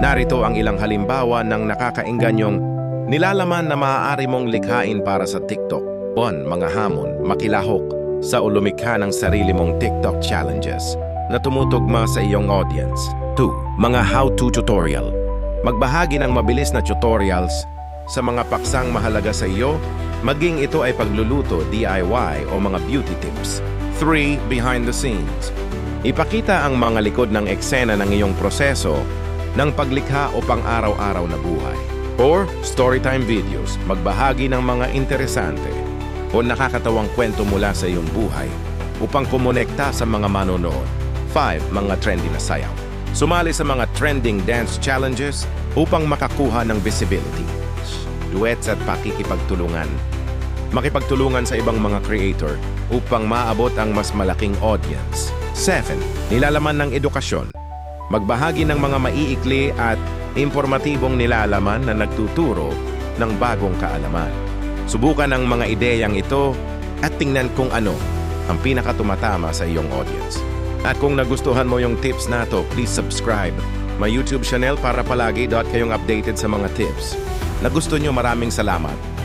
Narito ang ilang halimbawa ng nakakainganyong nilalaman na maaari mong likhain para sa TikTok. 1. Mga hamon, makilahok sa ulumikha ng sarili mong TikTok challenges na tumutugma sa iyong audience. 2. Mga how-to tutorial. Magbahagi ng mabilis na tutorials sa mga paksang mahalaga sa iyo, maging ito ay pagluluto, DIY o mga beauty tips. 3. Behind the scenes. Ipakita ang mga likod ng eksena ng iyong proseso ng paglikha o pang-araw-araw na buhay. 4. Storytime videos. Magbahagi ng mga interesante o nakakatawang kwento mula sa iyong buhay upang kumonekta sa mga manonood. 5. Mga trendy na sayaw. Sumali sa mga trending dance challenges upang makakuha ng visibility. Duets at pakikipagtulungan. Makipagtulungan sa ibang mga creator upang maabot ang mas malaking audience. 7. Nilalaman ng edukasyon. Magbahagi ng mga maiikli at informatibong nilalaman na nagtuturo ng bagong kaalaman. Subukan ang mga ideyang ito at tingnan kung ano ang pinakatumatama sa iyong audience. At kung nagustuhan mo yung tips na to, please subscribe my YouTube channel para palagi dot kayong updated sa mga tips. Na gusto nyo maraming salamat.